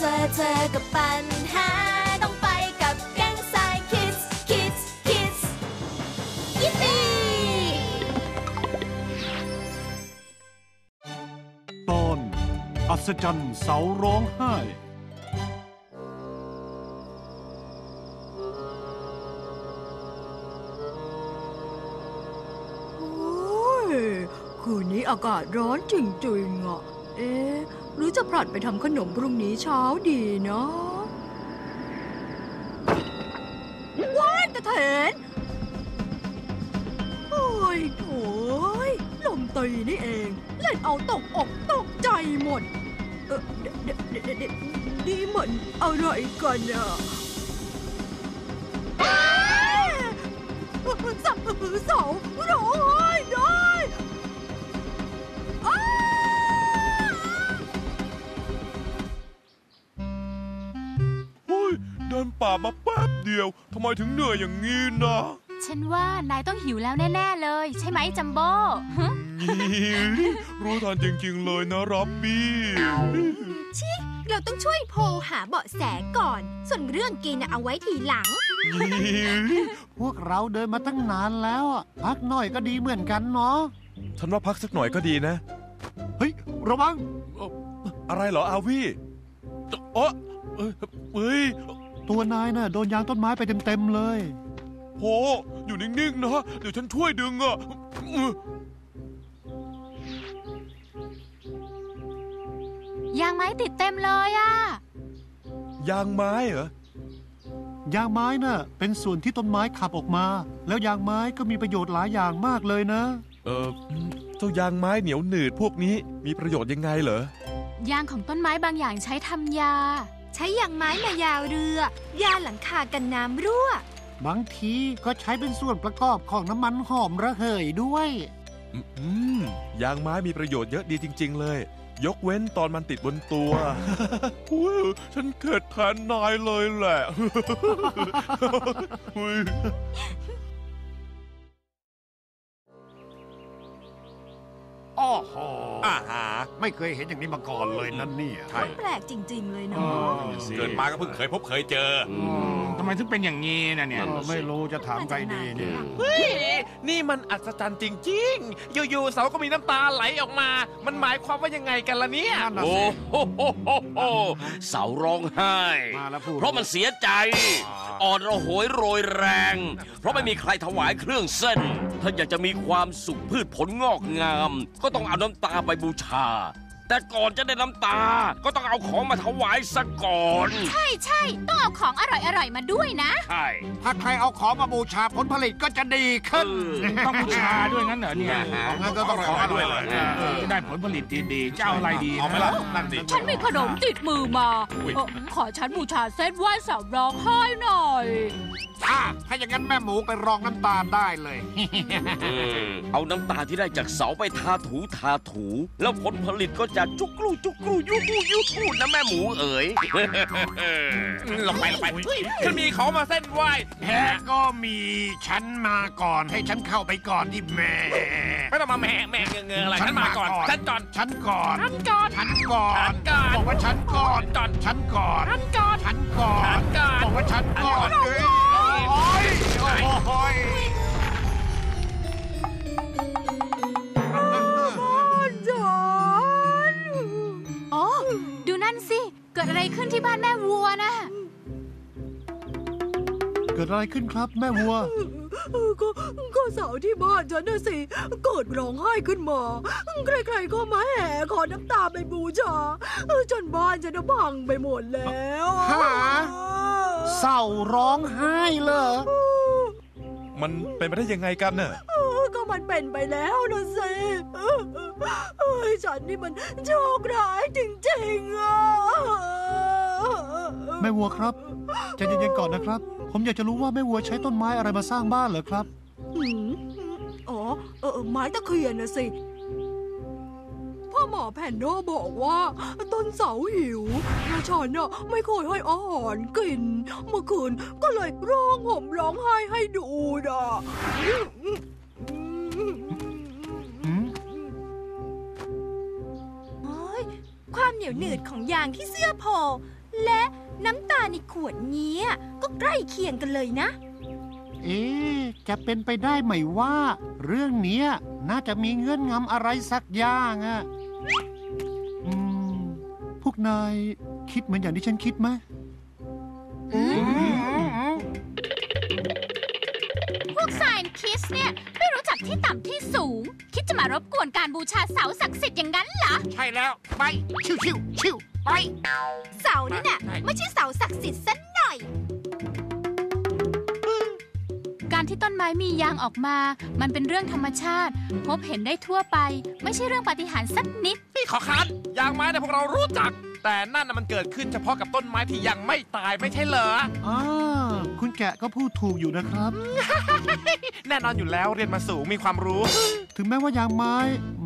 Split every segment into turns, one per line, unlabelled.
เจอเจอกับปัญหา ต้องไปกับแก๊งสายคิดคิดคิดยิปปี้
ตอนอัศจรรย์เสาร้องไห้
โอ้ยคืนนี้อากาศร้อนจริงๆอะ เอ๊ะหรือจะผลัดไปทำขนมพรุ่งนี้เช้าดีเนาะว้ายตะเถนโอ้ยโถยลมตีนี่เอง เล่นเอาตกอกตกใจหมด เออเดเดเดเดเดนี่มันอะไรกันอะอ้าวเสาเสาร้องไห้
เดินป่ามาแป๊บเดียวทำไมถึงเหนื่อยอย่างงี้นะ
ฉันว่านายต้องหิวแล้วแน่ ๆ เลย ใช่ไหมจัมโบ้ฮะ
นี่รู้ทันจริง ๆ เลยนะรับบี้
เราต้องช่วยโพลหาเบาะแสก่อน ส่วนเรื่องกินน่ะเอาไว้ทีหลัง
พวกเราเดินมาตั้งนานแล้วอะพักหน่อยก็ดีเหมือนกันเนาะ
ฉันว่าพักสักหน่อยก็ดีนะ
เฮ้ย ระวัง
อะไรเหรออาวี่เออเอ้ยเฮ้ย
ตัวนายน่ะโดนยางต้นไม้ไปเต็มๆเลย
โห อยู่นิ่งๆนะ เดี๋ยวฉันช่วยดึงอะ
ยางไม้ติดเต็มเลยอะ
ยางไม้เหรอ
ยางไม้น่ะ เป็นส่วนที่ต้นไม้ขับออกมา แล้วยางไม้ก็มีประโยชน์หลายอย่างมากเลยนะ
เออเจ้ายางไม้เหนียวหนืดพวกนี้มีประโยชน์ยังไงเหรอ
ยางของต้นไม้บางอย่างใช้ทำยา
ใช้ยางไม้มายาวเรือ ยาหลังคากันน้ำรั่ว
บางทีก็ใช้เป็นส่วนประกอบของน้ำมันหอมระเหยด้วย
อืมอืมยางไม้มีประโยชน์เยอะดีจริง ๆ เลย ยกเว้นตอนมันติดบนตัว อุ๊ยฉันเข็ดแทนนายเลยแหละ
โอ้โห
อาหา
ไม่เคยเห็นอย่างนี้มาก่อนเลยนั่นเนี่ย
ใช่
แปลกจริง ๆ เลยเนาะ
เกิดมาก็เพิ่งเคยพบเคยเจออ
ทำไมถึงเป็นอย่างนี้นะเนี่ย
เออไม่รู้จะถามใครดีเนี่ย
เฮ้ยนี่มันอัศจรรย์จริง ๆ อยู่ๆเสาก็มีน้ำตาไหลออกมา มันหมายความว่ายังไงกันล่ะเนี่ย
นั่นน่ะ
โอ้
สิ
โหโหโหโหเสาร้องไห้
มาแล้วพูด
เพราะมันเสียใจอ่อนระหวยโรยแรง เพราะไม่มีใครถวายเครื่องเส้น ถ้าอยากจะมีความสุขพืชผลงอกงาม ก็ต้อง้องเอาน้ำตาไปบูชา แต่ก่อนจะได้น้ำตา ก็ต้องเอาของมาถวายซะก่อน
ใช่ใช่ต้องเอาของอร่อยๆมาด้วยนะ
ใช่
ถ้าใครเอาของมาบูชาผลผลิตก็จะดีขึ้น
ต้องบูชาด้วยงั้นเหรอเนี่ย
งั้นก็ต้องขออร่อยเลย
เออจะได้ผลผลิตดีๆเจ้าอะไรดี
เอาไหมล่ะนั่นดิ
ฉันมีขนมติดมือมา
อุ๊ย
เอ่อขอฉันบูชาเส้นไหว้สาวร้องไห้หน่อย
อะถ้าอย่างนั้นแม่หมูไปรองน้ำตาลได้เลย
อืมเอาน้ำตาที่ได้จากเสาไปทาถูทาถู แล้วผลผลิตก็จะจุกรูจุกรูยุบยุบนะแม่หมูเอ๋ย
ลงไปลงไปเฮ้ยฉันมีของมาเส้นไหว้
แพ้ก็มีฉันมาก่อนให้ฉันเข้าไปก่อนที่แม่
ไม่ต้องมาแหม่แหม่เงือๆอะไรฉันมาก่อนฉันก่อน
ฉันก่อน
ฉันก่อน
ฉันก่อน
ฉันก่อน
บอกว่าฉันก่อน
ก่อน
ฉันก่อน
ฉันก่อน
ฉันก่อน
ฉันก่อน
บอกว่าฉันก่อนเอ้ยโอ้ยโอ้
ดอะไรขึ้น
ครับ แม่วัว
เออก็ก็เสาที่บ้านฉันน่ะสิเกิดร้องไห้ขึ้นมา ใครๆก็มาแห่ขอน้ำตาไปบูชาเออจนบ้านฉันน่ะพังไปหมดแล้ว
ฮะเศร้าร้องไห้เหรอ
มันเป็นไปได้ยังไงกันน่ะ
เออก็มันเป็นไปแล้วนะสิเออเอ้ยฉันนี่มันโชคร้ายจ
ม่วัวครับใจเย็นๆก่อนนะครับ ผมอยากจะรู้ว่าแม่วัวใช้ต้นไม้อะไรมาสร้างบ้านเหรอครับ
หืมอ๋อเออไม้ตะเคียนนะสิ พ่อหมอแพนโดบอกว่า ต้นเสาหิวและฉันน่ะไม่เคยให้อาหารกิน เมื่อคืนก็เลยร้องห่มร้องไห้ให้ดูน่ะ
หืม
โอ้ยความเหนียวหนืดของยางที่เสื้อโพและ น้ำตาในขวดเนี้ยก็ใกล้เคียงกันเลยนะ
เอ๊ะจะเป็นไปได้ไหมว่า เรื่องเนี้ยน่าจะมีเงื่อนงำอะไรสักอย่างอะอืม พวกนายคิดเหมือนอย่างที่ฉันคิดไหม
พวก Science Kids เนี่ย ไม่รู้จักที่ต่ำที่สูง คิดจะมารบกวนการบูชาเสาศักดิ์สิทธิ์อย่างนั้นเหรอ
ใช่แล้ว ไป ชิวชิวชิว ไป
เสานั่นน่ะไม่ใช่เสาศักดิ์สิทธิ์สักหน่อย
การที่ต้นไม้มียางออกมา มันเป็นเรื่องธรรมชาติ พบเห็นได้ทั่วไป ไม่ใช่เรื่องปาฏิหาริย์สักนิด
นี่ขอคันยางไม้เนี่ยพวกเรารู้จัก แต่นั่นน่ะมันเกิดขึ้นเฉพาะกับต้นไม้ที่ยังไม่ตายไม่ใช่เหรอ
อ่าคุณแกะก็พูดถูกอยู่นะครับ
แน่นอนอยู่แล้วเรียนมาสูงมีความรู้
ถึงแม้ว่ายางไม้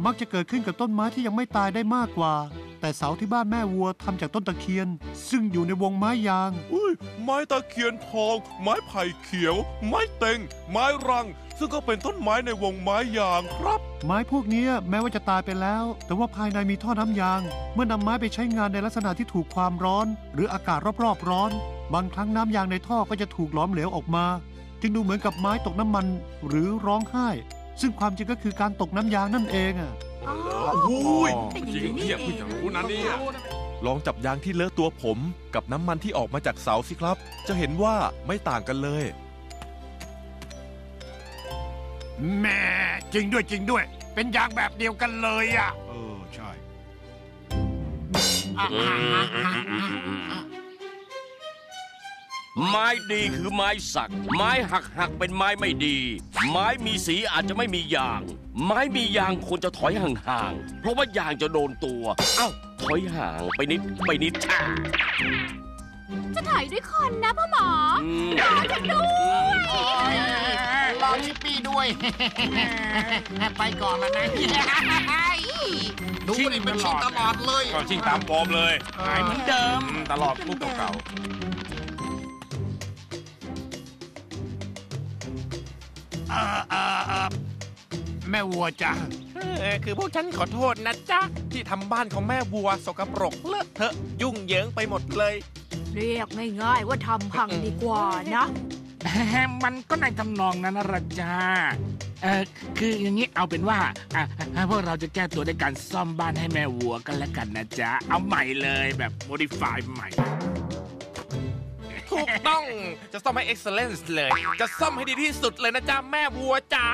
มักจะเกิดขึ้นกับต้นไม้ที่ยังไม่ตายได้มากกว่า แต่เสาที่บ้านแม่วัวทำจากต้นตะเคียน ซึ่งอยู่ในวงไม้ยาง
อุ้ยไม้ตะเคียนทอง ไม้ไผ่เขียว ไม้เต็ง ไม้รัง ซึ่งก็เป็นต้นไม้ในวงไม้ยางครับ
ไม้พวกเนี้ยแม้ว่าจะตายไปแล้ว แต่ว่าภายในมีท่อน้ำยาง เมื่อนำไม้ไปใช้งานในลักษณะที่ถูกความร้อน หรืออากาศรอบๆร้อน บางครั้งน้ำยางในท่อก็จะถูกหลอมเหลวออกมา จึงดูเหมือนกับไม้ตกน้ำมันหรือร้องไห้ ซึ่งความจริงก็คือการตกน้ำยางนั่นเองอะ
อ๋อ
โอ้ย
เป็นอย่างนี้นี่เอง
ลองจับยางที่เลอะตัวผมกับน้ำมันที่ออกมาจากเสาสิครับ จะเห็นว่าไม่ต่างกันเลย
แม่จริงด้วยจริงด้วย เป็นยางแบบเดียวกันเลยอะ เออ ใช่
ไม้ดีคือไม้สัก ไม้หักหักเป็นไม้ไม่ดี ไม้มีสีอาจจะไม่มียาง ไม้มียางควรจะถอยห่างๆ เพราะว่ายางจะโดนตัว เอ้า ถอยห่างไปนิดไปนิดช่า
จะถอยด้วยคนนะพ่อหมอ
อืม
รอชิปปี้ด้วย ไปก่อนแล้วนะดูนี่เป็นชิงตลอดเลย
ก็ชิงตามฟอร์มเลยหายเหมือนเดิม ตลอดมุกเก่า
เออเออเออแม่วัวจ้ะ
เออคือพวกฉันขอโทษนะจ๊ะ ที่ทำบ้านของแม่วัวสกปรกเลอะเทอะยุ่งเหยิงไปหมดเลย
เรียกง่ายๆว่าทำพังดีกว่านะ
ๆมันก็ในทำนองนั้นนะระจ้าเออคืออย่างนี้เอาเป็นว่าอะอะพวกเราจะแก้ตัวด้วยการซ่อมบ้านให้แม่วัวกันแล้วกันนะจ๊ะ เอาใหม่เลยแบบ modify ใหม่
ถูกต้อง จะซ่อมให้ excellence เลย จะซ่อมให้ดีที่สุดเลยนะจ๊ะแม่วัวจ๋า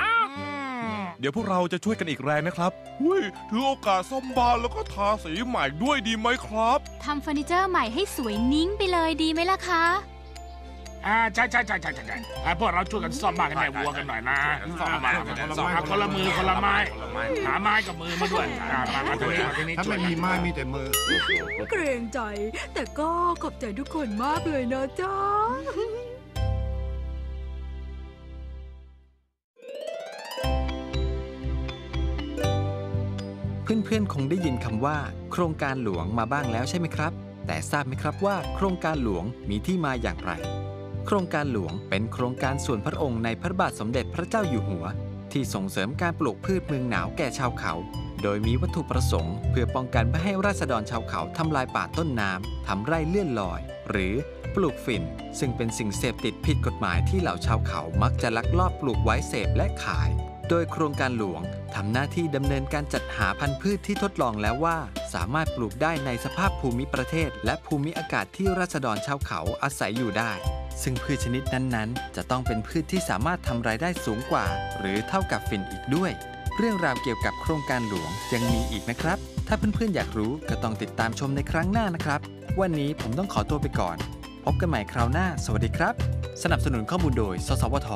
เดี๋ยวพวกเราจะช่วยกันอีกแรงนะครับอุ้ยถือโอกาสซ่อมบ้านแล้วก็ทาสีใหม่ด้วยดีไหมครับ
ทำเฟอร์นิเจอร์ใหม่ให้สวยนิ้งไปเลยดีไหมล่ะคะ
อ่าใช่ใช่ใช่ใช่ใช่ใช่อะพวกเราช่วยกันซ่อมบ้านให้แม่วัวกันหน่อยนะ
ซ่อม
เอามาซ่อมมาคนละมือคนละไม้หาไม้กับมือมาด้วยอะมามาตรงนี้มาตรงนี้
ถ้า
ช่ว
ไม่
ย
มีไม้มีแต่มือ
เกรงใจ แต่ก็ขอบใจทุกคนมากเลยนะจ๊ะ
เพื่อนๆ คงได้ยินคำว่า โครงการหลวงมาบ้างแล้วใช่ไหมครับ แต่ทราบไหมครับว่า โครงการหลวงมีที่มาอย่างไร โครงการหลวงเป็นโครงการส่วนพระองค์ในพระบาทสมเด็จพระเจ้าอยู่หัว ที่ส่งเสริมการปลูกพืชเมืองหนาวแก่ชาวเขา โดยมีวัตถุประสงค์ เพื่อป้องกันไม่ให้ราษฎรชาวเขาทำลายป่าต้นน้ำทำไร่เลื่อนลอย หรือปลูกฝิ่น ซึ่งเป็นสิ่งเสพติดผิดกฎหมายที่เหล่าชาวเขามักจะลักลอบปลูกไว้เสพและขาย โดยโครงการหลวงทำหน้าที่ดำเนินการจัดหาพันธุ์พืชที่ทดลองแล้วว่า สามารถปลูกได้ในสภาพภูมิประเทศ และภูมิอากาศที่ราษฎรชาวเขาอาศัยอยู่ได้ ซึ่งพืชชนิดนั้นๆ จะต้องเป็นพืชที่สามารถทำรายได้สูงกว่า หรือเท่ากับฝิ่นอีกด้วย เรื่องราวเกี่ยวกับโครงการหลวงยังมีอีกนะครับ ถ้าเพื่อนๆอยากรู้ก็ต้องติดตามชมในครั้งหน้านะครับ วันนี้ผมต้องขอตัวไปก่อน พบกันใหม่คราวหน้า สวัสดีครับ สนับสนุนข้อมูลโดย สสวท